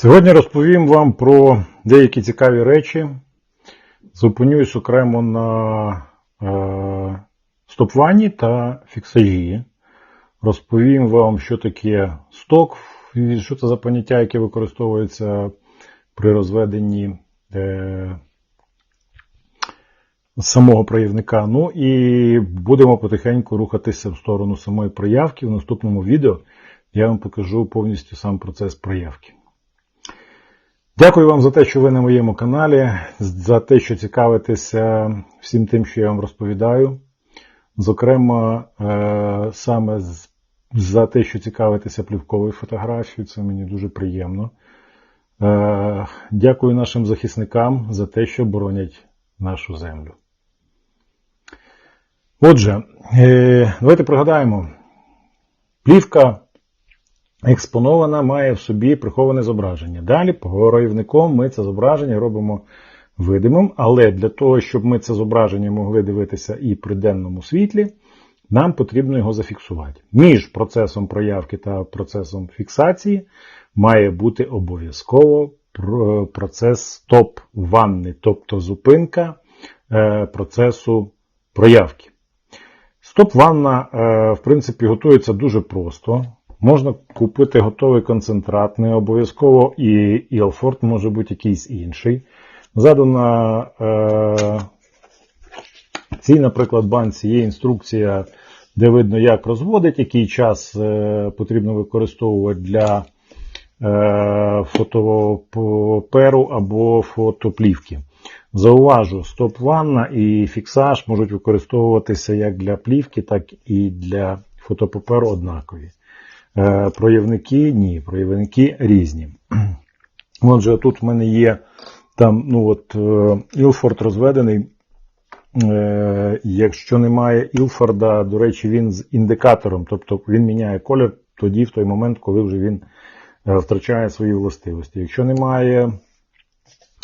Сьогодні розповім вам про деякі цікаві речі. Зупинюсь окремо на е, стопвані та фіксажі. Розповім вам, що таке сток, що це за поняття, яке використовується при розведенні е, самого проявника. Ну і будемо потихеньку рухатися в сторону самої проявки. В наступному відео я вам покажу повністю сам процес проявки. Дякую вам за те, що ви на моєму каналі, за те, що цікавитеся всім тим, що я вам розповідаю. Зокрема, е, саме за те, що цікавитеся плівковою фотографією, це мені дуже приємно. Е, Дякую нашим захисникам за те, що боронять нашу землю. Отже, е, давайте пригадаємо. Плівка експонована має в собі приховане зображення. Далі проявником ми це зображення робимо видимим, але для того, щоб ми це зображення могли дивитися і при денному світлі, нам потрібно його зафіксувати. Між процесом проявки та процесом фіксації має бути обов'язково процес стоп ванни, тобто зупинка е, процесу проявки. Стоп-ванна, е, в принципі, готується дуже просто. Можна купити готовий концентрат, не обов'язково і Ілфорд, може бути якийсь інший. Ззаду на е, цій, наприклад, банці є інструкція, де видно, як розводить, який час е, потрібно використовувати для е, фотопаперу або фотоплівки. Зауважу, стоп-ванна і фіксаж можуть використовуватися як для плівки, так і для фотопаперу однакові. Е, Проявники ні, проявники різні. Отже, тут в мене є там, ну от, Ілфорд розведений. Е, Якщо немає Ілфорда, до речі, він з індикатором, тобто він міняє колір тоді, в той момент, коли вже він е, втрачає свої властивості. Якщо немає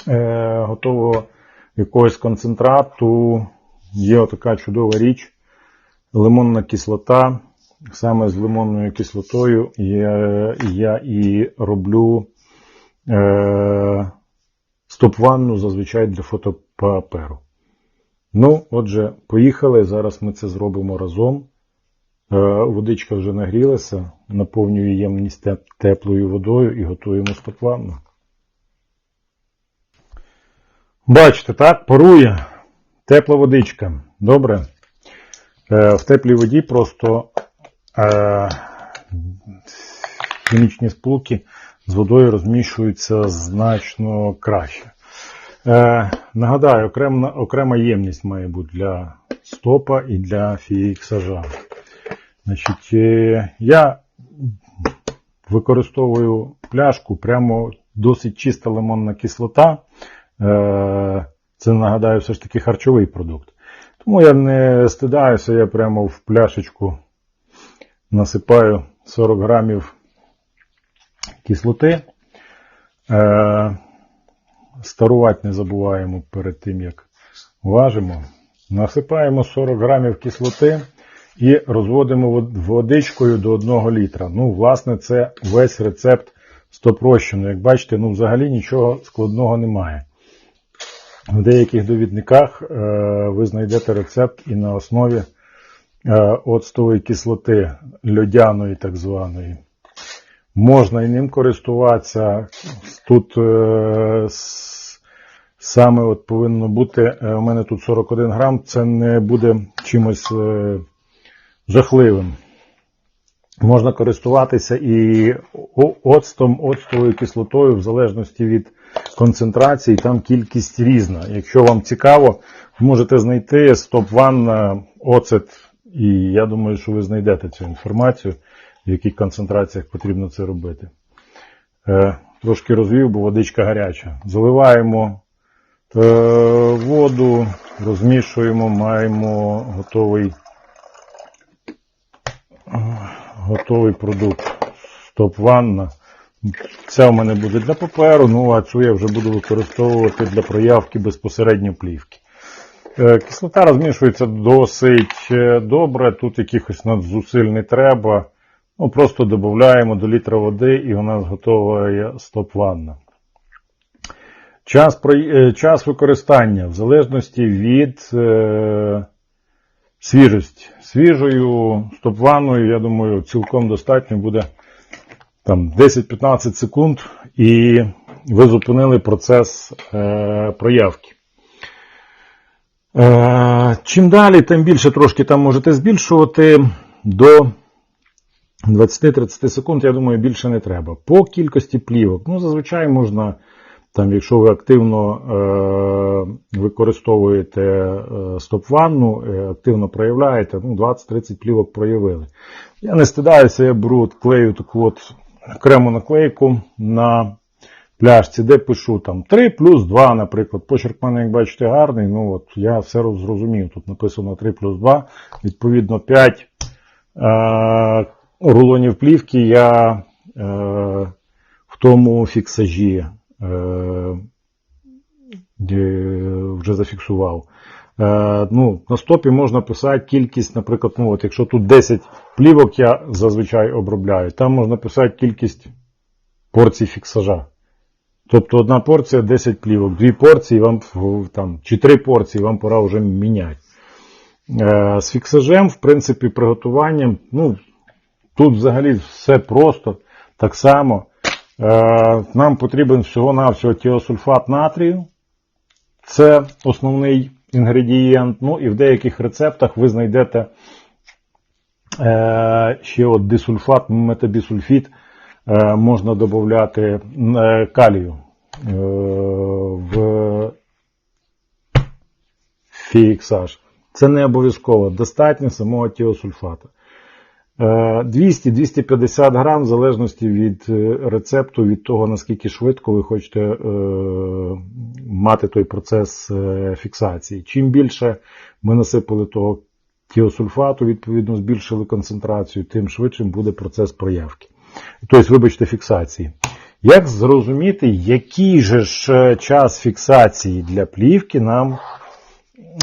е, готового якогось концентрату, є така чудова річ, лимонна кислота. Саме з лимонною кислотою я, я і роблю е, стоп-ванну зазвичай для фотопаперу. Ну, отже, поїхали. Зараз ми це зробимо разом. Е, водичка вже нагрілася, наповнюю ємність теплою водою і готуємо стоп-ванну. Бачите, так, парує. Тепла водичка. Добре. Е, В теплій воді просто хімічні сполуки з водою розміщуються значно краще. Е, Нагадаю, окрема, окрема ємність має бути для стопа і для фіксажа. Значить, е, я використовую пляшку, прямо досить чиста лимонна кислота. Е, Це нагадаю, все ж таки харчовий продукт. Тому я не стидаюся, я прямо в пляшечку насипаю 40 грамів кислоти. Е, Старувати не забуваємо перед тим, як важимо. Насипаємо 40 грамів кислоти і розводимо водичкою до 1 літра. Ну, власне, це весь рецепт стопрощену. Як бачите, ну взагалі нічого складного немає. В деяких довідниках е, ви знайдете рецепт і на основі оцтової кислоти, льодяної так званої. Можна і ним користуватися. Тут е, саме от повинно бути, е, у мене тут 41 грам, це не буде чимось е, жахливим. Можна користуватися і оцтом, оцтовою кислотою, в залежності від концентрації, там кількість різна. Якщо вам цікаво, можете знайти стоп-ванна, оцет, і я думаю, що ви знайдете цю інформацію, в яких концентраціях потрібно це робити. Е, Трошки розвів, бо водичка гаряча. Заливаємо е, воду, розмішуємо, маємо готовий готовий продукт. Стоп-ванна. Ця в мене буде для паперу, ну а цю я вже буду використовувати для проявки безпосередньо плівки. Е, Кислота розмішується досить е, добре, тут якихось надзусиль не треба. Ну, просто додаємо до літра води і у нас готова стоп-ванна. Час, е, час використання в залежності від е, свіжості. Свіжою стоп-ванною, я думаю, цілком достатньо буде там 10-15 секунд, і ви зупинили процес е, проявки. Е, чим далі, тим більше трошки там можете збільшувати до 20-30 секунд, я думаю, більше не треба. По кількості плівок, ну, зазвичай можна, там, якщо ви активно е, використовуєте е, стоп-ванну, е, активно проявляєте, ну, 20-30 плівок проявили. Я не стидаюся, я беру от, клею таку от окрему наклейку на пляшці, де пишу там 3 плюс 2, наприклад. Почерк мене, як бачите, гарний. Ну, от, я все зрозумів. Тут написано 3 плюс 2, відповідно 5 е, рулонів плівки я е, в тому фіксажі е, вже зафіксував. Е, ну, на стопі можна писати кількість, наприклад, ну, от якщо тут 10 плівок я зазвичай обробляю, там можна писати кількість порцій фіксажа. Тобто одна порція 10 плівок, дві порції вам там, чи три порції вам пора вже міняти. Е, з фіксажем, в принципі, приготуванням, ну, тут взагалі все просто. Так само. Е, нам потрібен всього-навсього тіосульфат натрію. Це основний інгредієнт. Ну і в деяких рецептах ви знайдете е, ще от дисульфат, метабісульфіт. Е, можна додати е, калію е, в фіксаж. Це не обов'язково. Достатньо самого тіосульфата. Е, 200-250 грам, в залежності від рецепту, від того, наскільки швидко ви хочете е, мати той процес фіксації. Чим більше ми насипали того тіосульфату, відповідно збільшили концентрацію, тим швидшим буде процес проявки. Тобто, вибачте, фіксації. Як зрозуміти, який же ж е, час фіксації для плівки нам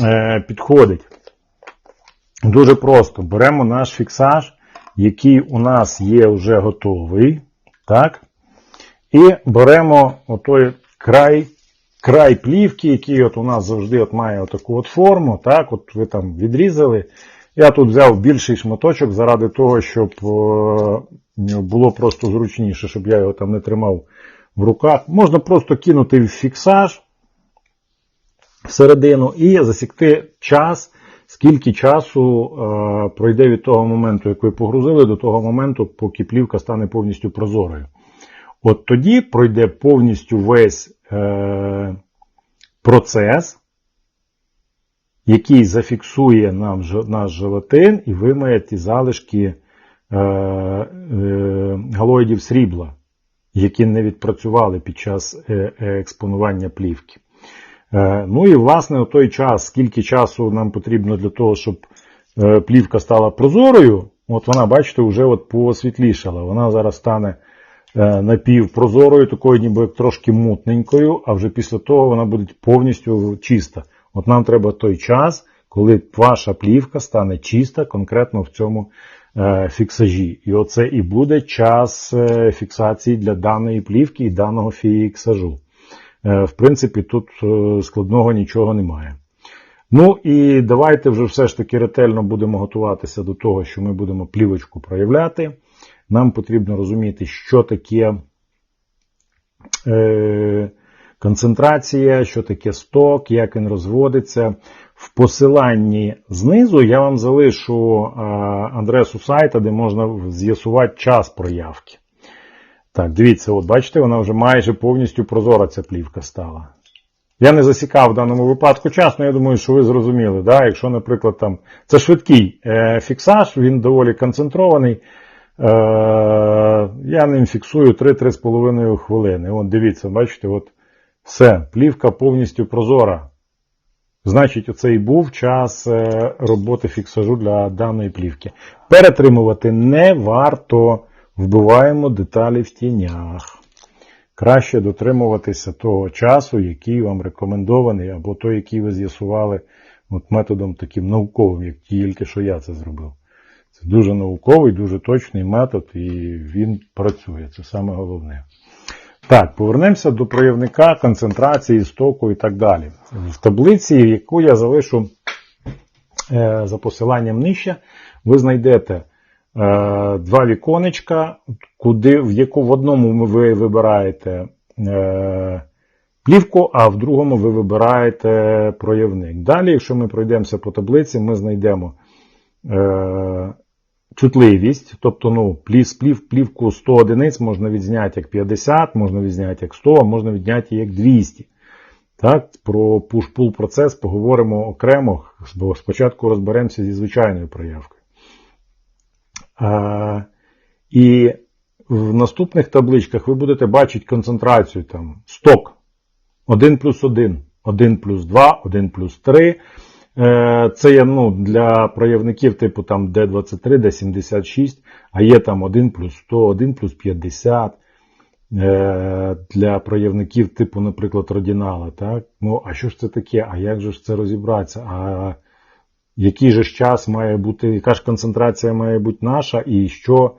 е, підходить? Дуже просто. Беремо наш фіксаж, який у нас є вже готовий. Так? І беремо отой край, край плівки, який от у нас завжди от має таку от форму. Так? От ви там відрізали. Я тут взяв більший шматочок заради того, щоб е, було просто зручніше, щоб я його там не тримав в руках. Можна просто кинути в фіксаж всередину і засікти час, скільки часу е, пройде від того моменту, як ви погрузили, до того моменту, поки плівка стане повністю прозорою. От тоді пройде повністю весь е, процес, який зафіксує нам наш желатин і вимає ті залишки галоїдів срібла, які не відпрацювали під час е, е, експонування плівки. Е, Ну і власне у той час, скільки часу нам потрібно для того, щоб е, плівка стала прозорою, от вона, бачите, вже от посвітлішала. Вона зараз стане е, напівпрозорою, такою ніби трошки мутненькою, а вже після того вона буде повністю чиста. От нам треба той час, коли ваша плівка стане чиста конкретно в цьому е, фіксажі. І оце і буде час е, фіксації для даної плівки і даного фіксажу. Е, В принципі, тут е, складного нічого немає. Ну і давайте вже все ж таки ретельно будемо готуватися до того, що ми будемо плівочку проявляти. Нам потрібно розуміти, що таке е, концентрація, що таке сток, як він розводиться. В посиланні знизу я вам залишу е, адресу сайта, де можна з'ясувати час проявки. Так, дивіться, от бачите, вона вже майже повністю прозора ця плівка стала. Я не засікав в даному випадку час, але я думаю, що ви зрозуміли. Да? Якщо, наприклад, там це швидкий е, фіксаж, він доволі концентрований. Е, я ним фіксую 3-3,5 хвилини. От дивіться, бачите, от все, плівка повністю прозора. Значить, оце і був час е, роботи фіксажу для даної плівки. Перетримувати не варто. Вбиваємо деталі в тінях. Краще дотримуватися того часу, який вам рекомендований, або той, який ви з'ясували от методом таким науковим, як тільки що я це зробив. Це Це дуже науковий, дуже точний метод, і він працює. Це саме головне. Так, повернемося до проявника концентрації, стоку і так далі. В таблиці, яку я залишу е, за посиланням нижче, ви знайдете е, два віконечка, куди, в яку в одному ви вибираєте е, плівку, а в другому ви вибираєте проявник. Далі, якщо ми пройдемося по таблиці, ми знайдемо чутливість, тобто ну, плів, плів, плівку 100 одиниць можна відзняти як 50, можна відзняти як 100, а можна відняти як 200. Так, Про push-pull процес поговоримо окремо, бо спочатку розберемося зі звичайною проявкою. А, і в наступних табличках ви будете бачити концентрацію там сток 1 плюс 1, 1 плюс 2, 1 плюс 3. Е, Це є ну, для проявників типу там D23, D76, а є там 1 плюс 100, 1 плюс 50. Е, Для проявників типу, наприклад, радінала. Так? Ну, а що ж це таке? А як же ж це розібратися? А який же ж час має бути, яка ж концентрація має бути наша і що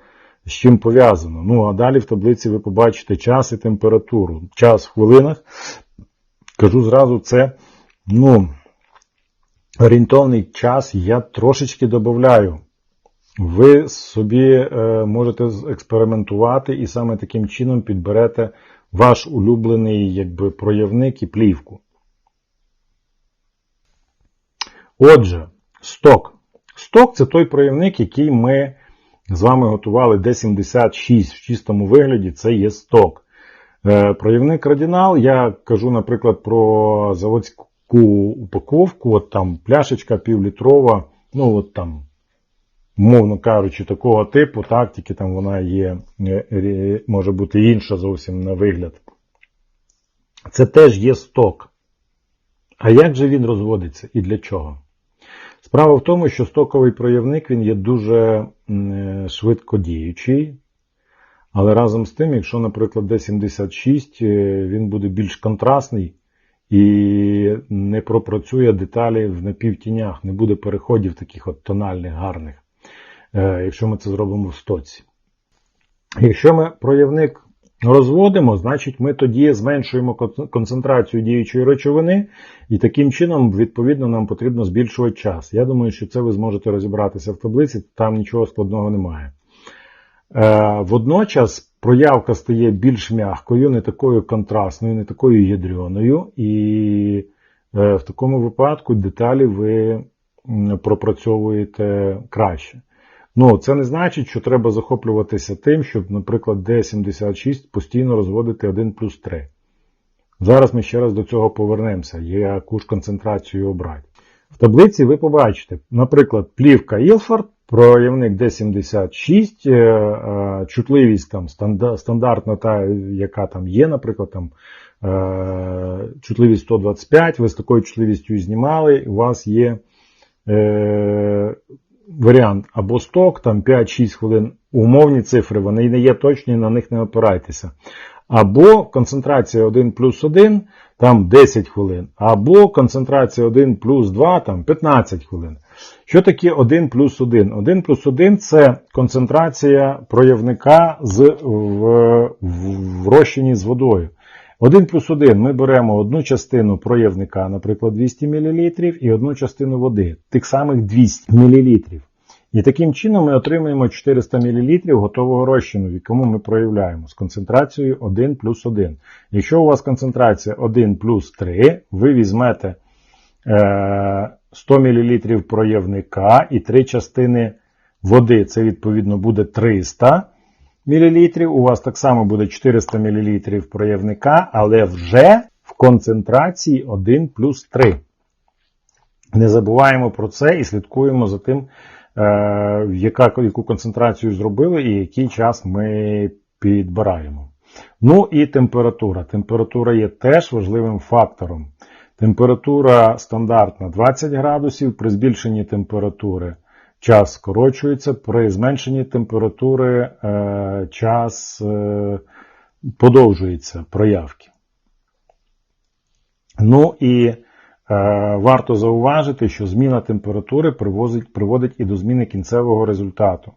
з чим пов'язано? Ну, а далі в таблиці ви побачите час і температуру. Час в хвилинах. Кажу зразу, це ну, орієнтовний час я трошечки додаю. Ви собі е, можете експериментувати і саме таким чином підберете ваш улюблений якби, проявник і плівку. Отже, сток. Сток це той проявник, який ми з вами готували D76 в чистому вигляді, це є сток. Е, Проявник радінал, я кажу, наприклад, про заводську упаковку, от там пляшечка півлітрова, ну от там, мовно кажучи, такого типу, так, тільки там вона є, е, може бути інша зовсім на вигляд. Це теж є сток. А як же він розводиться і для чого? Справа в тому, що стоковий проявник він є дуже швидко діючий, але разом з тим, якщо, наприклад, D76, він буде більш контрастний і не пропрацює деталі в напівтінях, не буде переходів таких от тональних, гарних, якщо ми це зробимо в стоці. Якщо ми проявник розводимо, значить ми тоді зменшуємо концентрацію діючої речовини, і таким чином, відповідно, нам потрібно збільшувати час. Я думаю, що це ви зможете розібратися в таблиці, там нічого складного немає. Е, водночас проявка стає більш м'якою, не такою контрастною, не такою ядреною, і е, в такому випадку деталі ви пропрацьовуєте краще. Ну, це не значить, що треба захоплюватися тим, щоб, наприклад, D76 постійно розводити 1 плюс 3. Зараз ми ще раз до цього повернемося, яку ж концентрацію обрати. В таблиці ви побачите, наприклад, плівка Ilford, проявник D76, е, чутливість там стандартна, та, яка там є, наприклад, там е, чутливість 125, ви з такою чутливістю знімали, у вас є е, варіант або сток, там 5-6 хвилин, умовні цифри, вони не є точні, на них не опирайтеся. Або концентрація 1 плюс 1, там 10 хвилин, або концентрація 1 плюс 2, там 15 хвилин. Що таке 1 плюс 1? 1 плюс 1 це концентрація проявника з, в, в розчині з водою. 1 плюс 1 ми беремо одну частину проявника, наприклад, 200 мл, і одну частину води, тих самих 200 мл. І таким чином ми отримуємо 400 мл готового розчину, в якому ми проявляємо з концентрацією 1 плюс 1. Якщо у вас концентрація 1 плюс 3, ви візьмете 100 мл проявника і 3 частини води, це відповідно буде 300 мл. У вас так само буде 400 мл проявника, але вже в концентрації 1 плюс 3. Не забуваємо про це і слідкуємо за тим, е, яка, яку концентрацію зробили і який час ми підбираємо. Ну і температура. Температура є теж важливим фактором. Температура стандартна 20 градусів, при збільшенні температури час скорочується, при зменшенні температури е, час е, подовжується проявки. Ну і варто зауважити, що зміна температури приводить і до зміни кінцевого результату.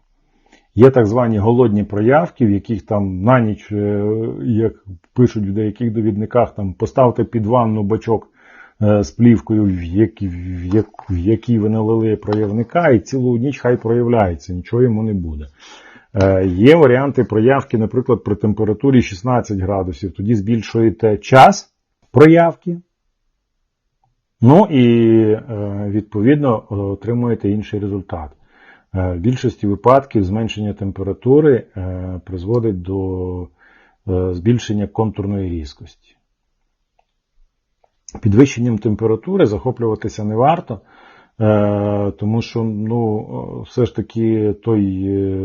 Є так звані голодні проявки, в яких там на ніч, е, як пишуть в деяких довідниках, там поставте під ванну бачок е, з плівкою, в якій, в як- в якій ви налили проявника, і цілу ніч хай проявляється, нічого йому не буде. Е, Є варіанти проявки, наприклад, при температурі 16 градусів. Тоді збільшуєте час проявки. Ну і е, відповідно отримуєте інший результат. Е, В більшості випадків зменшення температури е, призводить до е, збільшення контурної різкості. Підвищенням температури захоплюватися не варто, е, тому що ну, е, все ж таки той е,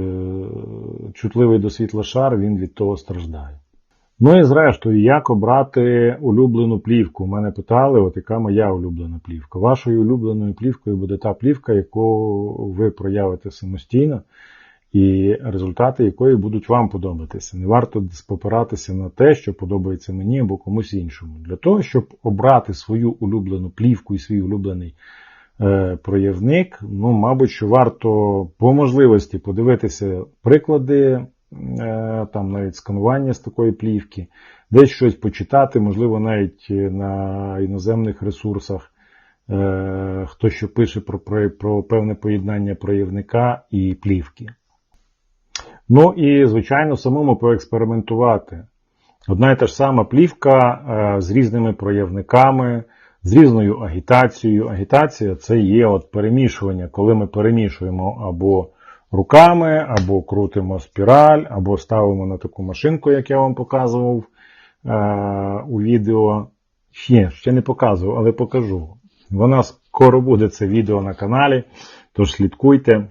чутливий до світла шар він від того страждає. Ну і зрештою, як обрати улюблену плівку? У мене питали, от яка моя улюблена плівка. Вашою улюбленою плівкою буде та плівка, яку ви проявите самостійно, і результати якої будуть вам подобатися. Не варто спопиратися на те, що подобається мені або комусь іншому. Для того, щоб обрати свою улюблену плівку і свій улюблений е, проявник, ну, мабуть, що варто по можливості подивитися приклади там навіть сканування з такої плівки, десь щось почитати, можливо, навіть на іноземних ресурсах, е, хто що пише про, про, про певне поєднання проявника і плівки. Ну і, звичайно, самому поекспериментувати. Одна і та ж сама плівка е, з різними проявниками, з різною агітацією. Агітація це є от перемішування, коли ми перемішуємо або руками, або крутимо спіраль, або ставимо на таку машинку, як я вам показував е, у відео. Ще, ще не показував, але покажу. Вона скоро буде це відео на каналі, тож слідкуйте.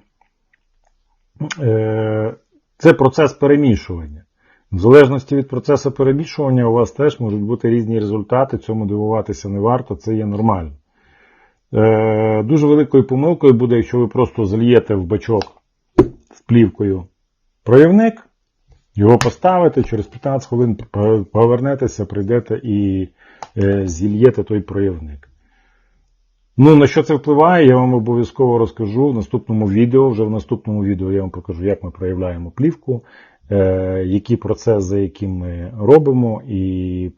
Е, Це процес перемішування. В залежності від процесу перемішування у вас теж можуть бути різні результати, цьому дивуватися не варто, це є нормально. Е, Дуже великою помилкою буде, якщо ви просто зальєте в бачок плівкою проявник, його поставите, через 15 хвилин повернетеся, прийдете і е, зільєте той проявник. Ну, на що це впливає, я вам обов'язково розкажу в наступному відео. Вже в наступному відео я вам покажу, як ми проявляємо плівку, е, який процес, за яким ми робимо, і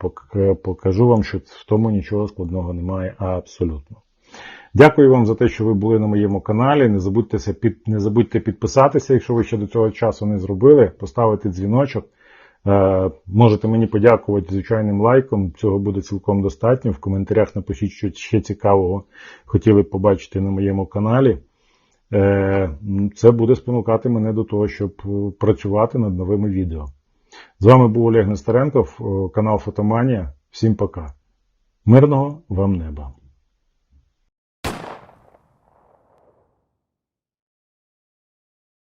покажу вам, що в тому нічого складного немає абсолютно. Дякую вам за те, що ви були на моєму каналі. Не забудьте, під, не забудьте підписатися, якщо ви ще до цього часу не зробили, поставити дзвіночок. Е, Можете мені подякувати звичайним лайком, цього буде цілком достатньо. В коментарях напишіть, що ще цікавого хотіли б побачити на моєму каналі. Е, Це буде спонукати мене до того, щоб е, працювати над новими відео. З вами був Олег Нестеренков, канал Фотоманія. Всім пока. Мирного вам неба!